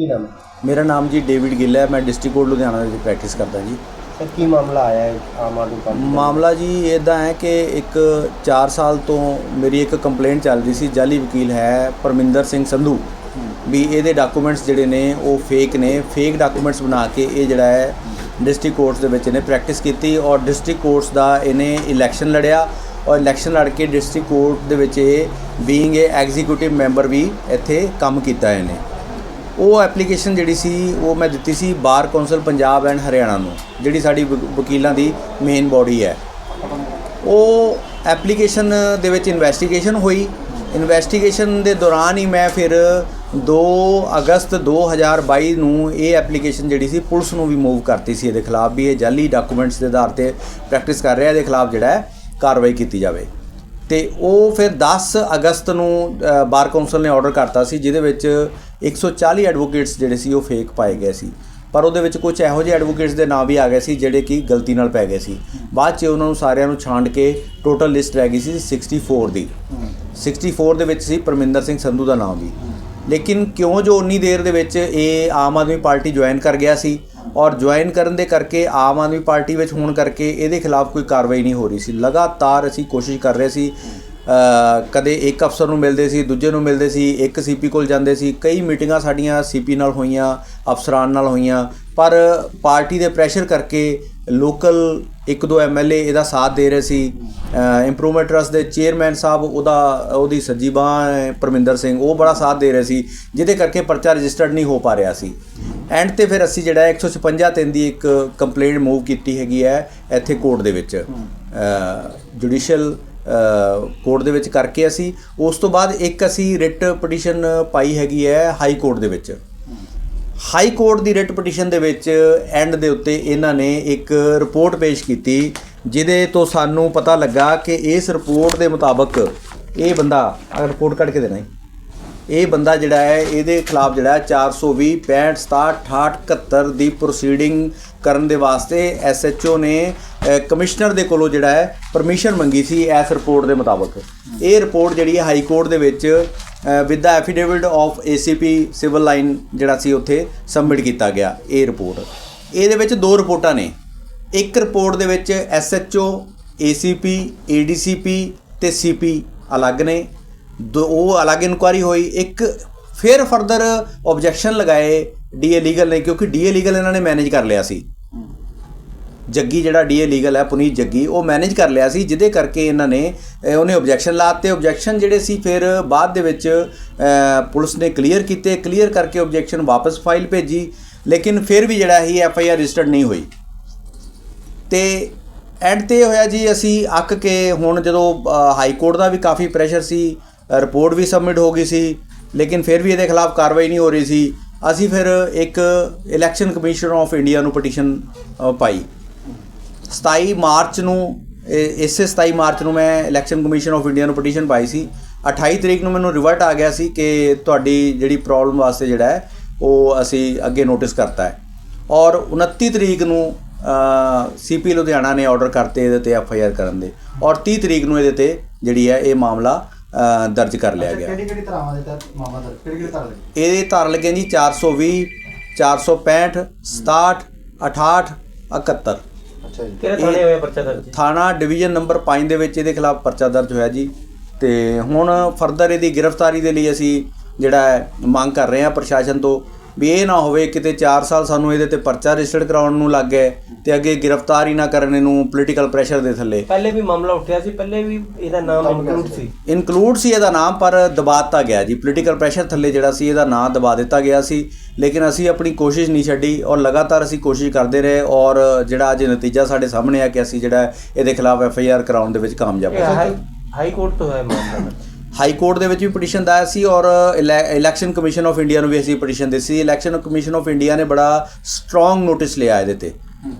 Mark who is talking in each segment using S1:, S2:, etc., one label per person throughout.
S1: ਕੀ ਨਾਮ ਹੈ?
S2: ਮੇਰਾ ਨਾਮ ਜੀ ਡੇਵਿਡ ਗਿੱਲ ਹੈ ਮੈਂ ਡਿਸਟ੍ਰਿਕਟ ਕੋਰਟ ਲੁਧਿਆਣਾ ਦੇ ਵਿੱਚ ਪ੍ਰੈਕਟਿਸ ਕਰਦਾ ਜੀ।
S1: ਸਰ ਕੀ ਮਾਮਲਾ ਆਇਆ ਹੈ? ਆਮ ਆਦਮੀ ਪਾਰਟੀ ਦਾ?
S2: ਮਾਮਲਾ ਜੀ ਇਦਾਂ ਹੈ ਕਿ ਇੱਕ 4 ਸਾਲ ਤੋਂ ਮੇਰੀ ਇੱਕ ਕੰਪਲੇਂਟ ਚੱਲ ਰਹੀ ਸੀ ਜਾਲੀ ਵਕੀਲ ਹੈ ਪਰਮਿੰਦਰ ਸਿੰਘ ਸੰਧੂ। ਵੀ ਇਹਦੇ ਡਾਕੂਮੈਂਟਸ ਜਿਹੜੇ ਨੇ ਉਹ ਫੇਕ ਨੇ। ਫੇਕ ਡਾਕੂਮੈਂਟਸ ਬਣਾ ਕੇ ਇਹ ਜਿਹੜਾ ਹੈ ਡਿਸਟ੍ਰਿਕਟ ਕੋਰਟਸ ਦੇ ਵਿੱਚ ਇਹਨੇ ਪ੍ਰੈਕਟਿਸ ਕੀਤੀ ਔਰ ਡਿਸਟ੍ਰਿਕਟ ਕੋਰਟਸ ਦਾ ਇਹਨੇ ਇਲੈਕਸ਼ਨ ਲੜਿਆ ਔਰ ਇਲੈਕਸ਼ਨ ਲੜ ਕੇ ਡਿਸਟ੍ਰਿਕਟ ਕੋਰਟ ਦੇ ਵਿੱਚ ਇਹ ਬੀਇੰਗ ਏ ਐਗਜ਼ੀਕਿਊਟਿਵ ਮੈਂਬਰ ਵੀ ਇੱਥੇ ਕੰਮ ਕੀਤਾ ਇਹਨੇ। ਉਹ ਐਪਲੀਕੇਸ਼ਨ ਜਿਹੜੀ ਸੀ, ਉਹ ਮੈਂ ਦਿੱਤੀ ਸੀ bar council Punjab and Haryana ਨੂੰ, ਜਿਹੜੀ ਸਾਡੀ ਵਕ- ਵਕੀਲਾਂ ਦੀ ਮੇਨ ਬਾਡੀ ਹੈ। ਉਹ ਐਪਲੀਕੇਸ਼ਨ ਦੇ ਵਿੱਚ ਇਨਵੈਸਟੀਗੇਸ਼ਨ ਹੋਈ। ਇਨਵੈਸਟੀਗੇਸ਼ਨ ਦੇ ਦੌਰਾਨ ਹੀ ਮੈਂ ਫਿਰ 2 ਅਗਸਤ 2022 ਨੂੰ ਇਹ ਐਪਲੀਕੇਸ਼ਨ ਜਿਹੜੀ ਸੀ, ਪੁਲਿਸ ਨੂੰ ਵੀ ਮੂਵ ਕਰਤੀ ਸੀ ਇਹਦੇ ਖਿਲਾਫ ਵੀ ਇਹ ਜਾਲੀ ਡਾਕੂਮੈਂਟਸ ਦੇ ਆਧਾਰ ਤੇ ਪ੍ਰੈਕਟਿਸ ਕਰ ਰਿਹਾ, ਇਹਦੇ ਖਿਲਾਫ ਜਿਹੜਾ ਹੈ ਕਾਰਵਾਈ ਕੀਤੀ ਜਾਵੇ। ਤੇ ਉਹ ਫਿਰ 10 ਅਗਸਤ ਨੂੰ ਬਾਰ ਕੌਂਸਲ ਨੇ ਆਰਡਰ ਕਰਤਾ ਸੀ ਜਿਹਦੇ ਵਿੱਚ 140 ਐਡਵੋਕੇਟਸ ਜਿਹੜੇ ਸੀ ਉਹ ਫੇਕ ਪਾਏ ਗਏ ਸੀ। ਪਰ ਉਹਦੇ ਵਿੱਚ ਕੁਝ ਇਹੋ ਜਿਹੇ ਐਡਵੋਕੇਟਸ ਦੇ ਨਾਂ ਵੀ ਆ ਗਏ ਸੀ ਜਿਹੜੇ ਕਿ ਗਲਤੀ ਨਾਲ ਪੈ ਗਏ ਸੀ। ਬਾਅਦ 'ਚ ਉਹਨਾਂ ਨੂੰ ਸਾਰਿਆਂ ਨੂੰ ਛਾਂਟ ਕੇ ਟੋਟਲ ਲਿਸਟ ਰਹਿ ਗਈ ਸੀ 64 ਦੀ। 64 ਦੇ ਵਿੱਚ ਸੀ ਪਰਮਿੰਦਰ ਸਿੰਘ ਸੰਧੂ ਦਾ ਨਾਮ ਵੀ। ਲੇਕਿਨ ਕਿਉਂ ਜੋ ਉਨੀ ਦੇਰ ਦੇ ਵਿੱਚ ਇਹ ਆਮ ਆਦਮੀ ਪਾਰਟੀ ਜੁਆਇਨ ਕਰ ਗਿਆ ਸੀ ਔਰ ਜੁਆਇਨ ਕਰਨ ਦੇ ਕਰਕੇ ਆਮ ਆਦਮੀ ਪਾਰਟੀ ਵਿੱਚ ਹੋਣ ਕਰਕੇ ਇਹਦੇ ਖਿਲਾਫ ਕੋਈ ਕਾਰਵਾਈ ਨਹੀਂ ਹੋ ਰਹੀ ਸੀ। ਲਗਾਤਾਰ ਅਸੀਂ ਕੋਸ਼ਿਸ਼ ਕਰ ਰਹੇ ਸੀ ਕਦੇ ਇੱਕ ਅਫਸਰ ਨੂੰ ਮਿਲਦੇ ਸੀ, ਦੂਜੇ ਨੂੰ ਮਿਲਦੇ ਸੀ, ਇੱਕ ਸੀਪੀ ਕੋਲ ਜਾਂਦੇ ਸੀ। ਕਈ ਮੀਟਿੰਗਾਂ ਸਾਡੀਆਂ ਸੀਪੀ ਨਾਲ ਹੋਈਆਂ, ਅਫਸਰਾਂ ਨਾਲ ਹੋਈਆਂ, ਪਰ ਪਾਰਟੀ ਦੇ ਪ੍ਰੈਸ਼ਰ ਕਰਕੇ ਲੋਕਲ ਇੱਕ ਦੋ ਐਮਐਲਏ ਇਹਦਾ ਸਾਥ ਦੇ ਰਹੇ ਸੀ। ਇੰਪਰੂਵਮੈਂਟ ਟਰਸਟ ਦੇ ਚੇਅਰਮੈਨ ਸਾਹਿਬ ਉਹਦਾ ਉਹਦੀ ਸੱਜੀ ਬਾਂਹ ਪਰਮਿੰਦਰ ਸਿੰਘ ਉਹ ਬੜਾ ਸਾਥ ਦੇ ਰਹੇ ਸੀ ਜਿਹਦੇ ਕਰਕੇ ਪਰਚਾ ਰਜਿਸਟਰਡ ਨਹੀਂ ਹੋ ਪਾ ਰਿਹਾ ਸੀ। ਐਂਡ ਤੇ ਫਿਰ ਅਸੀਂ ਜਿਹੜਾ 156 ਤਿੰਨ ਦੀ ਇੱਕ ਕੰਪਲੇਂਟ ਮੂਵ ਕੀਤੀ ਹੈਗੀ ਹੈ ਇੱਥੇ ਕੋਰਟ ਦੇ ਵਿੱਚ। ਜੁਡੀਸ਼ੀਅਲ ਕੋਰਟ ਦੇ ਵਿੱਚ ਕਰਕੇ ਅਸੀਂ ਉਸ ਤੋਂ ਬਾਅਦ ਇੱਕ ਅਸੀਂ ਰਿਟ ਪਟੀਸ਼ਨ ਪਾਈ ਹੈਗੀ ਹੈ ਹਾਈ ਕੋਰਟ ਦੇ ਵਿੱਚ। ਹਾਈ ਕੋਰਟ ਦੀ ਰਿਟ ਪਟੀਸ਼ਨ ਦੇ ਵਿੱਚ ਐਂਡ ਦੇ ਉੱਤੇ ਇਹਨਾਂ ਨੇ ਇੱਕ ਰਿਪੋਰਟ ਪੇਸ਼ ਕੀਤੀ, ਜਿਹਦੇ ਤੋਂ ਸਾਨੂੰ ਪਤਾ ਲੱਗਾ ਕਿ ਇਸ ਰਿਪੋਰਟ ਦੇ ਮੁਤਾਬਕ ਇਹ ਬੰਦਾ ਅਗਰ ਰਿਪੋਰਟ ਕੱਢ ਕੇ ਦੇਣਾ ਇਹ ਬੰਦਾ ਜਿਹੜਾ ਹੈ, ਇਹਦੇ ਖਿਲਾਫ ਜਿਹੜਾ ਹੈ 420 65 67 68 71 ਦੀ ਪ੍ਰੋਸੀਡਿੰਗ ਕਰਨ ਦੇ ਵਾਸਤੇ ਐਸਐਚਓ ਨੇ ਕਮਿਸ਼ਨਰ ਦੇ ਕੋਲੋਂ ਜਿਹੜਾ ਹੈ ਪਰਮਿਸ਼ਨ ਮੰਗੀ ਸੀ ਇਸ ਰਿਪੋਰਟ ਦੇ ਮੁਤਾਬਕ। ਇਹ ਰਿਪੋਰਟ ਜਿਹੜੀ ਹੈ ਹਾਈ ਕੋਰਟ ਦੇ ਵਿੱਚ with the affidavit of ACP civil line ਜਿਹੜਾ ਸੀ ਉੱਥੇ ਸਬਮਿਟ ਕੀਤਾ ਗਿਆ, ਇਹ ਰਿਪੋਰਟ ਇਹਦੇ ਵਿੱਚ ਦੋ ਰਿਪੋਰਟਾਂ ਨੇ। ਇੱਕ ਰਿਪੋਰਟ ਦੇ ਵਿੱਚ ਐਸਐਚਓ ਏਸੀਪੀ ਏਡੀਸੀਪੀ ਤੇ ਸੀਪੀ ਅਲੱਗ ਨੇ। ਦੋ ਉਹ ਅਲੱਗ ਇਨਕੁਆਰੀ ਹੋਈ। ਇੱਕ ਫਿਰ ਫਰਦਰ ਆਬਜੈਕਸ਼ਨ ਲਗਾਏ ਡੀਏ ਲੀਗਲ ਨੇ, ਕਿਉਂਕਿ ਡੀਏ ਲੀਗਲ ਇਹਨਾਂ ਨੇ ਮੈਨੇਜ ਕਰ ਲਿਆ ਸੀ। ਜੱਗੀ ਜਿਹੜਾ ਡੀਏ ਲੀਗਲ ਹੈ ਪੁਨੀਤ ਜੱਗੀ ਉਹ ਮੈਨੇਜ ਕਰ ਲਿਆ ਸੀ ਜਿਹਦੇ ਕਰਕੇ ਇਹਨਾਂ ਨੇ ਅਹ, ਉਹਨੇ ਆਬਜੈਕਸ਼ਨ ਲਾਤੇ ਆਬਜੈਕਸ਼ਨ ਜਿਹੜੇ ਸੀ ਫਿਰ ਬਾਅਦ ਦੇ ਵਿੱਚ ਪੁਲਿਸ ਨੇ ਕਲੀਅਰ ਕੀਤੇ। ਕਲੀਅਰ ਕਰਕੇ ਆਬਜੈਕਸ਼ਨ ਵਾਪਸ ਫਾਈਲ ਭੇਜੀ। ਲੇਕਿਨ ਫਿਰ ਵੀ ਜਿਹੜਾ ਹੀ ਐਫ ਆਈ ਆਰ ਰਜਿਸਟਰਡ ਨਹੀਂ ਹੋਈ। ਤੇ ਐਂਡ ਤੇ ਹੋਇਆ ਜੀ ਅਸੀਂ ਅੱਕ ਕੇ ਹੁਣ ਜਦੋਂ ਹਾਈ ਕੋਰਟ ਦਾ ਵੀ ਕਾਫੀ ਪ੍ਰੈਸ਼ਰ ਸੀ ਰਿਪੋਰਟ ਵੀ ਸਬਮਿਟ ਹੋ ਗਈ ਸੀ ਲੇਕਿਨ ਫਿਰ ਵੀ ਇਹਦੇ ਖਿਲਾਫ ਕਾਰਵਾਈ ਨਹੀਂ ਹੋ ਰਹੀ ਸੀ। ਅਸੀਂ ਫਿਰ ਇੱਕ ਇਲੈਕਸ਼ਨ ਕਮਿਸ਼ਨ ਆਫ ਇੰਡੀਆ ਨੂੰ ਪਟੀਸ਼ਨ ਪਾਈ। 27 ਮਾਰਚ ਨੂੰ ਇਸੇ 27 ਮਾਰਚ ਨੂੰ ਮੈਂ ਇਲੈਕਸ਼ਨ ਕਮਿਸ਼ਨ ਆਫ ਇੰਡੀਆ ਨੂੰ ਪਟੀਸ਼ਨ ਪਾਈ ਸੀ। 28 ਤਰੀਕ ਨੂੰ ਮੈਨੂੰ ਰਿਵਰਟ ਆ ਗਿਆ ਸੀ ਕਿ ਤੁਹਾਡੀ ਜਿਹੜੀ ਪ੍ਰੋਬਲਮ ਵਾਸਤੇ ਜਿਹੜਾ ਹੈ ਉਹ ਅਸੀਂ ਅੱਗੇ ਨੋਟਿਸ ਕਰਤਾ ਹੈ। ਔਰ 29 ਤਰੀਕ ਨੂੰ ਸੀਪੀ ਲੁਧਿਆਣਾ ਨੇ ਆਰਡਰ ਕਰਤੇ ਇਹਦੇ ਤੇ ਐਫ ਆਈ ਆਰ ਕਰਨ ਦੇ। ਔਰ 30 ਤਰੀਕ ਨੂੰ ਇਹਦੇ ਤੇ ਜਿਹੜੀ ਹੈ ਇਹ ਮਾਮਲਾ ਦਰਜ ਕਰ ਲਿਆ ਗਿਆ।
S3: ਕਿਹੜੀ ਕਿਹੜੀ ਧਾਰਾਵਾਂ ਦੇ ਤਹਿਤ ਮਾਮਲਾ ਦਰਜ ਕਿਹੜੀ ਕਿਹੜੀ ਧਾਰਾ ਲੱਗੀ?
S2: ਇਹਦੇ ਧਾਰ ਲੱਗੇ ਜੀ 420 465 67 68 71
S3: ਅੱਛਾ ਜੀ।
S1: ਕਿਹੜੇ ਥਾਣੇ ਹੋਇਆ ਪਰਚਾ ਦਰਜ?
S2: ਥਾਣਾ ਡਿਵੀਜ਼ਨ ਨੰਬਰ 5 ਦੇ ਵਿੱਚ ਇਹਦੇ ਖਿਲਾਫ ਪਰਚਾ ਦਰਜ ਹੋਇਆ ਜੀ। ਤੇ ਹੁਣ ਫਰਦਰ ਇਹਦੀ ਗ੍ਰਿਫਤਾਰੀ ਦੇ ਲਈ ਅਸੀਂ ਜਿਹੜਾ ਮੰਗ ਕਰ ਰਹੇ ਹਾਂ ਪ੍ਰਸ਼ਾਸਨ ਤੋਂ। ਵੀ ਇਹ ਨਾ ਹੋਵੇ ਕਿਤੇ 4 ਸਾਲ ਸਾਨੂੰ ਇਹਦੇ ਤੇ ਪਰਚਾ ਰਜਿਸਟਰਡ ਕਰਾਉਣ ਨੂੰ ਲੱਗ ਗਏ ਤੇ ਅੱਗੇ ਗ੍ਰਿਫਤਾਰ ਹੀ ਨਾ ਕਰਨ ਇਹਨੂੰ ਪੋਲੀਟੀਕਲ ਪ੍ਰੈਸ਼ਰ ਦੇ ਥੱਲੇ।
S1: ਪਹਿਲੇ ਵੀ ਮਾਮਲਾ ਉੱਠਿਆ ਸੀ ਪਹਿਲੇ ਵੀ ਇਹਦਾ ਨਾਮ ਇਨਕਲੂਡ
S3: ਸੀ।
S2: ਇਨਕਲੂਡ ਸੀ ਇਹਦਾ ਨਾਮ ਪਰ ਦਬਾ ਦਿੱਤਾ ਗਿਆ ਜੀ। ਪੋਲੀਟੀਕਲ ਪ੍ਰੈਸ਼ਰ ਥੱਲੇ ਜਿਹੜਾ ਸੀ ਇਹਦਾ ਨਾਂ ਦਬਾ ਦਿੱਤਾ ਗਿਆ ਸੀ। ਲੇਕਿਨ ਅਸੀਂ ਆਪਣੀ ਕੋਸ਼ਿਸ਼ ਨਹੀਂ ਛੱਡੀ ਔਰ ਲਗਾਤਾਰ ਅਸੀਂ ਕੋਸ਼ਿਸ਼ ਕਰਦੇ ਰਹੇ ਔਰ ਜਿਹੜਾ ਅੱਜ ਨਤੀਜਾ ਸਾਡੇ ਸਾਹਮਣੇ ਆ ਕਿ ਅਸੀਂ ਜਿਹੜਾ ਇਹਦੇ ਖਿਲਾਫ ਐਫ ਆਈ ਆਰ ਕਰਾਉਣ ਦੇ ਵਿੱਚ ਕਾਮਯਾਬ ਹੋਏ
S1: ਹਾਈ ਕੋਰਟ ਤੋਂ ਹੈ ਮਾਮਲਾ।
S2: ਹਾਈ ਕੋਰਟ ਦੇ ਵਿੱਚ ਵੀ ਪਟੀਸ਼ਨ ਦਾਇਰ ਸੀ ਔਰ ਇਲੈ- ਇਲੈਕਸ਼ਨ ਕਮਿਸ਼ਨ ਆਫ ਇੰਡੀਆ ਨੂੰ ਵੀ ਅਸੀਂ ਪਟੀਸ਼ਨ ਦਿੱਤੀ ਸੀ। ਇਲੈਕਸ਼ਨ ਕਮਿਸ਼ਨ ਆਫ ਇੰਡੀਆ ਨੇ ਬੜਾ ਸਟਰੋਂਗ ਨੋਟਿਸ ਲਿਆ ਇਹਦੇ ਤੇ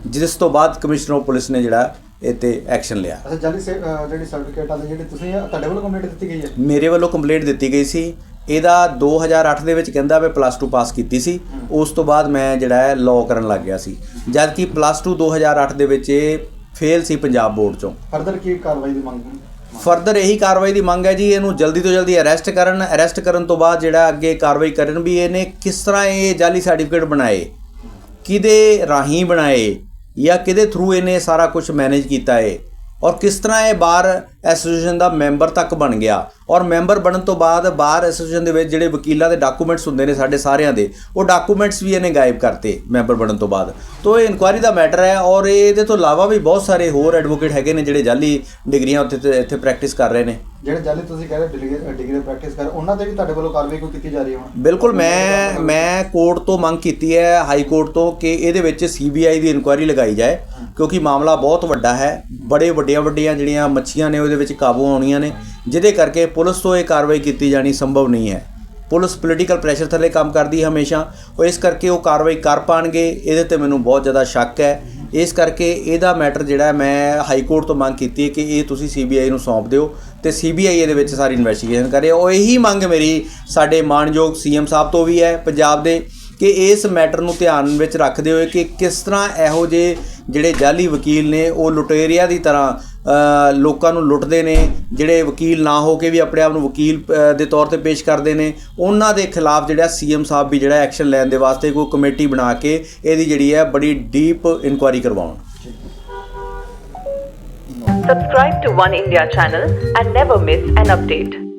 S2: ਜਿਸ ਤੋਂ ਬਾਅਦ ਕਮਿਸ਼ਨਰ ਆਫ ਪੁਲਿਸ ਨੇ ਜਿਹੜਾ ਇਹ ਤੇ ਐਕਸ਼ਨ ਲਿਆ।
S3: ਅੱਛਾ ਜਾਲੀ ਸੇ ਅਹ ਜਿਹੜੀ ਸਰਟੀਫਿਕੇਟ ਆਲੇ ਜਿਹੜੇ ਤੁਸੀਂ ਤੁਹਾਡੇ ਵੱਲੋਂ ਕੰਪਲੀਟ ਦਿੱਤੀ ਗਈ ਹੈ?
S2: ਮੇਰੇ ਵੱਲੋਂ ਕੰਪਲੇਂਟ ਦਿੱਤੀ ਗਈ ਸੀ। ਇਹਦਾ 2008 ਦੇ ਵਿੱਚ ਕਹਿੰਦਾ ਮੈਂ ਪਲੱਸ 2 ਪਾਸ ਕੀਤੀ ਸੀ। ਉਸ ਤੋਂ ਬਾਅਦ ਮੈਂ ਜਿਹੜਾ ਹੈ ਲਾਅ ਕਰਨ ਲੱਗ ਗਿਆ ਸੀ। ਜਦ ਕਿ ਪਲੱਸ 2 2008 ਦੇ ਵਿੱਚ ਇਹ ਫੇਲ ਸੀ ਪੰਜਾਬ ਬੋਰਡ ਚੋਂ।
S3: ਫਰਦਰ ਕੀ ਕਾਰਵਾਈ ਦੀ ਮੰਗ
S2: ਫਰਦਰ ਇਹੀ ਕਾਰਵਾਈ ਦੀ ਮੰਗ ਹੈ ਜੀ, ਇਹਨੂੰ ਜਲਦੀ ਤੋਂ ਜਲਦੀ ਅਰੈਸਟ ਕਰਨ ਅਰੈਸਟ ਕਰਨ ਤੋਂ ਬਾਅਦ ਜਿਹੜਾ ਅੱਗੇ ਕਾਰਵਾਈ ਕਰਨ ਵੀ ਇਹਨੇ ਕਿਸ ਤਰ੍ਹਾਂ ਇਹ ਜਾਲੀ ਸਰਟੀਫਿਕੇਟ ਬਣਾਏ, ਕਿਹਦੇ ਰਾਹੀਂ ਬਣਾਏ ਜਾਂ ਕਿਹਦੇ ਥਰੂ ਇਹਨੇ ਸਾਰਾ ਕੁਝ ਮੈਨੇਜ ਕੀਤਾ ਹੈ? ਔਰ ਕਿਸ ਤਰ੍ਹਾਂ ਇਹ ਬਾਰ ਐਸੋਸੀਏਸ਼ਨ ਦਾ ਮੈਂਬਰ ਤੱਕ ਬਣ ਗਿਆ? ਔਰ ਮੈਂਬਰ ਬਣਨ ਤੋਂ ਬਾਅਦ ਬਾਰ ਐਸੋਸੀਏਸ਼ਨ ਦੇ ਵਿੱਚ ਜਿਹੜੇ ਵਕੀਲਾਂ ਦੇ ਡਾਕੂਮੈਂਟਸ ਹੁੰਦੇ ਨੇ ਸਾਡੇ ਸਾਰਿਆਂ ਦੇ ਉਹ ਡਾਕੂਮੈਂਟਸ ਵੀ ਇਹਨੇ ਗਾਇਬ ਕਰਤੇ ਮੈਂਬਰ ਬਣਨ ਤੋਂ ਬਾਅਦ। ਤੋਂ ਇਹ ਇਨਕੁਆਇਰੀ ਦਾ ਮੈਟਰ ਹੈ ਔਰ ਇਹਦੇ ਤੋਂ ਇਲਾਵਾ ਵੀ ਬਹੁਤ ਸਾਰੇ ਹੋਰ ਐਡਵੋਕੇਟ ਹੈਗੇ ਨੇ ਜਿਹੜੇ ਜਾਲੀ ਡਿਗਰੀਆਂ ਉੱਥੇ ਤੇ ਇੱਥੇ ਪ੍ਰੈਕਟਿਸ ਕਰ ਰਹੇ ਨੇ।
S3: ਜਿਹੜੇ ਜਾਲੀ ਤੁਸੀਂ ਕਹਿ ਰਹੇ ਡਿਗਰੀ ਡਿਗਰੀ ਪ੍ਰੈਕਟਿਸ ਕਰ ਉਹਨਾਂ ਤੇ ਵੀ ਤੁਹਾਡੇ ਵੱਲੋਂ ਕਾਰਵਾਈ ਕੋਈ ਕੀਤੀ ਜਾ ਰਹੀ ਹੈ ਹੁਣ?
S2: ਬਿਲਕੁਲ ਮੈਂ ਮੈਂ ਕੋਰਟ ਤੋਂ ਮੰਗ ਕੀਤੀ ਹੈ ਹਾਈ ਕੋਰਟ ਤੋਂ ਕਿ ਇਹਦੇ ਵਿੱਚ ਸੀਬੀਆਈ ਦੀ ਇਨਕੁਆਇਰੀ ਲਗਾਈ ਜਾਏ। ਕਿਉਂਕਿ ਮਾਮਲਾ ਬਹੁਤ ਵੱਡਾ ਹੈ। ਬੜੇ ਵੱਡੀਆਂ ਵੱਡੀਆਂ ਜਿਹੜੀਆਂ ਮੱਛੀਆਂ ਨੇ ਉਹਦੇ ਵਿੱਚ ਕਾਬੂ ਆਉਣੀਆਂ ਨੇ, ਜਿਹਦੇ ਕਰਕੇ ਪੁਲਿਸ ਤੋਂ ਇਹ ਕਾਰਵਾਈ ਕੀਤੀ ਜਾਣੀ ਸੰਭਵ ਨਹੀਂ ਹੈ। ਪੁਲਿਸ ਪੋਲੀਟੀਕਲ ਪ੍ਰੈਸ਼ਰ ਥੱਲੇ ਕੰਮ ਕਰਦੀ ਹਮੇਸ਼ਾ। ਉਹ ਇਸ ਕਰਕੇ ਉਹ ਕਾਰਵਾਈ ਕਰ ਪਾਣਗੇ, ਇਹਦੇ ਤੇ ਮੈਨੂੰ ਬਹੁਤ ਜ਼ਿਆਦਾ ਸ਼ੱਕ ਹੈ। ਇਸ ਕਰਕੇ ਇਹਦਾ ਮੈਟਰ ਜਿਹੜਾ ਮੈਂ ਹਾਈ ਕੋਰਟ ਤੋਂ ਮੰਗ ਕੀਤੀ ਹੈ ਕਿ ਇਹ ਤੁਸੀਂ ਸੀਬੀਆਈ ਨੂੰ ਸੌਂਪ ਦਿਓ ਤੇ ਸੀਬੀਆਈ ਇਹਦੇ ਵਿੱਚ ਸਾਰੀ ਇਨਵੈਸਟੀਗੇਸ਼ਨ ਕਰੇ। ਉਹ ਇਹੀ ਮੰਗ ਮੇਰੀ ਸਾਡੇ ਮਾਨਯੋਗ ਸੀਐਮ ਸਾਹਿਬ ਤੋਂ ਵੀ ਹੈ, ਪੰਜਾਬ ਦੇ, ਕਿ ਇਸ ਮੈਟਰ ਨੂੰ ਧਿਆਨ ਵਿੱਚ ਰੱਖਦੇ ਹੋਏ ਕਿ ਕਿਸ ਤਰ੍ਹਾਂ ਇਹੋ ਜਿਹੇ ਜਿਹੜੇ ਜਾਲੀ ਵਕੀਲ ਨੇ, ਉਹ ਲੁਟੇਰਿਆਂ ਦੀ ਤਰ੍ਹਾਂ ਲੋਕਾਂ ਨੂੰ ਲੁੱਟਦੇ ਨੇ, ਜਿਹੜੇ ਵਕੀਲ ਨਾ ਹੋ ਕੇ ਵੀ ਆਪਣੇ ਆਪ ਨੂੰ ਵਕੀਲ ਦੇ ਤੌਰ ਤੇ ਪੇਸ਼ ਕਰਦੇ ਨੇ, ਉਹਨਾਂ ਦੇ ਖਿਲਾਫ ਜਿਹੜਾ ਸੀਐਮ ਸਾਹਿਬ ਵੀ ਜਿਹੜਾ ਐਕਸ਼ਨ ਲੈਣ ਦੇ ਵਾਸਤੇ ਕੋਈ ਕਮੇਟੀ ਬਣਾ ਕੇ ਇਹਦੀ ਜਿਹੜੀ ਹੈ ਬੜੀ ਡੀਪ ਇਨਕੁਆਇਰੀ ਕਰਵਾਉਣ
S4: Subscribe to One India channel and never miss an update.